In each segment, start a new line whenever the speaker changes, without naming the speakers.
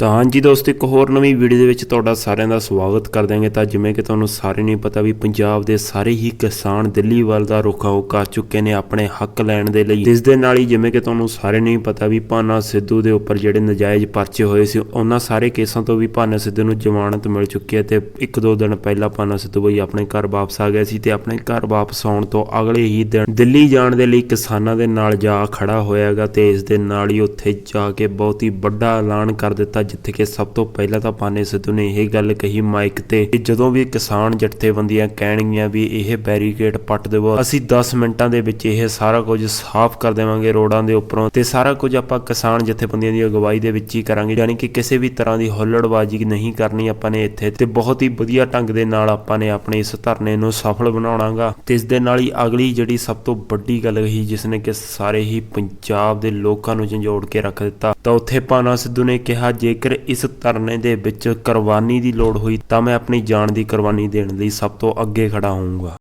ਤਾਂ ਹਾਂਜੀ ਦੋਸਤੋ, ਇੱਕ ਹੋਰ ਨਵੀਂ ਵੀਡੀਓ ਦੇ ਵਿੱਚ ਤੁਹਾਡਾ ਸਾਰਿਆਂ ਦਾ ਸਵਾਗਤ ਕਰ ਦਿਆਂਗੇ। ਤਾਂ ਜਿਵੇਂ ਕਿ ਤੁਹਾਨੂੰ ਸਾਰੇ ਨਹੀਂ ਪਤਾ ਵੀ ਪੰਜਾਬ ਦੇ ਸਾਰੇ ਹੀ ਕਿਸਾਨ ਦਿੱਲੀ ਵੱਲ ਦਾ ਰੁਖ ਹੋ ਕਰ ਚੁੱਕੇ ਨੇ ਆਪਣੇ ਹੱਕ ਲੈਣ ਦੇ ਲਈ। ਜਿਸ ਦੇ ਨਾਲ ਹੀ ਜਿਵੇਂ ਕਿ ਤੁਹਾਨੂੰ ਸਾਰੇ ਨਹੀਂ ਪਤਾ ਵੀ ਭਾਨਾ ਸਿੱਧੂ ਦੇ ਉੱਪਰ ਜਿਹੜੇ ਨਜਾਇਜ਼ ਪਰਚੇ ਹੋਏ ਸੀ, ਉਹਨਾਂ ਸਾਰੇ ਕੇਸਾਂ ਤੋਂ ਵੀ ਭਾਨਾ ਸਿੱਧੂ ਨੂੰ ਜ਼ਮਾਨਤ ਮਿਲ ਚੁੱਕੀ ਹੈ ਤੇ ਇੱਕ ਦੋ ਦਿਨ ਪਹਿਲਾਂ ਭਾਨਾ ਸਿੱਧੂ ਬਈ ਆਪਣੇ ਘਰ ਵਾਪਸ ਆ ਗਿਆ ਸੀ ਤੇ ਆਪਣੇ ਘਰ ਵਾਪਸ ਆਉਣ ਤੋਂ ਅਗਲੇ ਹੀ ਦਿਨ ਦਿੱਲੀ ਜਾਣ ਦੇ ਲਈ ਕਿਸਾਨਾਂ ਦੇ ਨਾਲ ਜਾ ਖੜਾ ਹੋਇਆਗਾ ਤੇ ਇਸ ਦੇ ਨਾਲ ਹੀ ਉੱਥੇ ਜਾ ਕੇ ਬਹੁਤ ਹੀ ਵੱਡਾ ਐਲਾਨ ਕਰ ਦਿੱਤਾ ਜਿੱਥੇ ਕਿ ਸਭ ਤੋਂ ਪਹਿਲਾਂ ਤਾਂ ਪਾਨੇ ਸਿੱਧੂ ਨੇ ਇਹ ਗੱਲ ਕਹੀ ਮਾਈਕ ਤੇ ਕਿ ਜਦੋਂ ਵੀ ਕਿਸਾਨ ਜਥੇਬੰਦੀਆਂ ਕਹਿਣਗੀਆਂ ਵੀ ਇਹ ਬੈਰੀਕੇਡ ਪੱਟ ਦੇਵੋ, ਅਸੀਂ 10 ਮਿੰਟਾਂ ਦੇ ਵਿੱਚ ਇਹ ਸਾਰਾ ਕੁਝ ਸਾਫ਼ ਕਰ ਦੇਵਾਂਗੇ ਰੋਡਾਂ ਦੇ ਉੱਪਰੋਂ ਤੇ ਸਾਰਾ ਕੁਝ ਆਪਾਂ ਕਿਸਾਨ ਜਥੇਬੰਦੀਆਂ ਦੀ ਅਗਵਾਈ ਦੇ ਵਿੱਚ ਹੀ ਕਰਾਂਗੇ। ਯਾਨੀ ਕਿ ਕਿਸੇ ਵੀ ਤਰ੍ਹਾਂ ਦੀ ਹੁੱਲੜਬਾਜ਼ੀ ਨਹੀਂ ਕਰਨੀ ਆਪਾਂ ਨੇ ਇੱਥੇ ਤੇ ਬਹੁਤ ਹੀ ਵਧੀਆ ਢੰਗ ਦੇ ਨਾਲ ਆਪਾਂ ਨੇ ਆਪਣੇ ਇਸ ਧਰਨੇ ਨੂੰ ਸਫਲ ਬਣਾਉਣਾਗਾ। ਤੇ ਇਸ ਦੇ ਨਾਲ ਹੀ ਅਗਲੀ ਜਿਹੜੀ ਸਭ ਤੋਂ ਵੱਡੀ ਗੱਲ ਕਹੀ ਜਿਸ ਨੇ ਕਿ ਸਾਰੇ ਹੀ ਪੰਜਾਬ ਦੇ ਲੋਕਾਂ ਨੂੰ ਝੰਜੋੜ ਕੇ ਰੱਖ ਦਿੱਤਾ। ਤਾਂ ਉੱਥੇ ਪਾਨਾ ਸਿੱਧੂ ਨੇ ਕਿਹਾ, ਜੇ ਜੇਕਰ ਇਸ ਧਰਨੇ ਦੇ ਵਿੱਚ ਕੁਰਬਾਨੀ ਦੀ ਲੋੜ ਹੋਈ ਤਾਂ ਮੈਂ ਆਪਣੀ ਜਾਨ ਦੀ ਕੁਰਬਾਨੀ ਦੇਣ ਲਈ ਸਭ ਤੋਂ ਅੱਗੇ ਖੜਾ ਹੋਊਂਗਾ।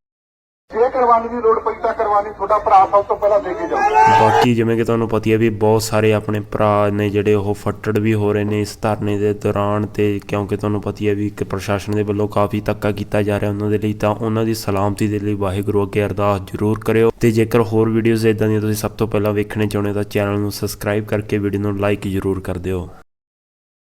ਜੇ ਕਰਵਾਉਣ ਦੀ ਲੋੜ ਪਈ ਤਾਂ ਕਰਵਾਉਣੀ ਤੁਹਾਡਾ ਭਰਾ ਸਭ ਤੋਂ ਪਹਿਲਾਂ ਦੇ ਕੇ ਜਾਊਗਾ
ਬਾਕੀ ਜਿਵੇਂ ਕਿ ਤੁਹਾਨੂੰ ਪਤਾ ਹੀ ਹੈ ਵੀ ਬਹੁਤ ਸਾਰੇ ਆਪਣੇ ਭਰਾ ਨੇ ਜਿਹੜੇ ਉਹ ਫੱਟੜ ਵੀ ਹੋ ਰਹੇ ਨੇ ਇਸ ਧਰਨੇ ਦੇ ਦੌਰਾਨ ਤੇ ਕਿਉਂਕਿ ਤੁਹਾਨੂੰ ਪਤਾ ਹੀ ਹੈ ਵੀ ਕਿ ਪ੍ਰਸ਼ਾਸਨ ਦੇ ਵੱਲੋਂ ਕਾਫੀ ਧੱਕਾ ਕੀਤਾ ਜਾ ਰਿਹਾ ਉਹਨਾਂ ਦੇ ਲਈ ਤਾਂ ਉਹਨਾਂ ਦੀ ਸਲਾਮਤੀ ਦੇ ਲਈ ਵਾਹਿਗੁਰੂ ਅੱਗੇ ਅਰਦਾਸ ਜ਼ਰੂਰ ਕਰਿਓ। ਤੇ ਜੇਕਰ ਹੋਰ ਵੀਡੀਓਜ਼ ਇਦਾਂ ਦੀਆਂ ਤੁਸੀਂ ਸਭ ਤੋਂ ਪਹਿਲਾਂ ਵੇਖਣੇ ਚਾਹੁੰਦੇ ਹੋ ਤਾਂ ਚੈਨਲ ਨੂੰ ਸਬਸਕ੍ਰਾਈਬ ਕਰਕੇ ਵੀਡੀਓ ਨੂੰ ਲਾਈਕ ਜ਼ਰੂਰ ਕਰ ਦਿਓ।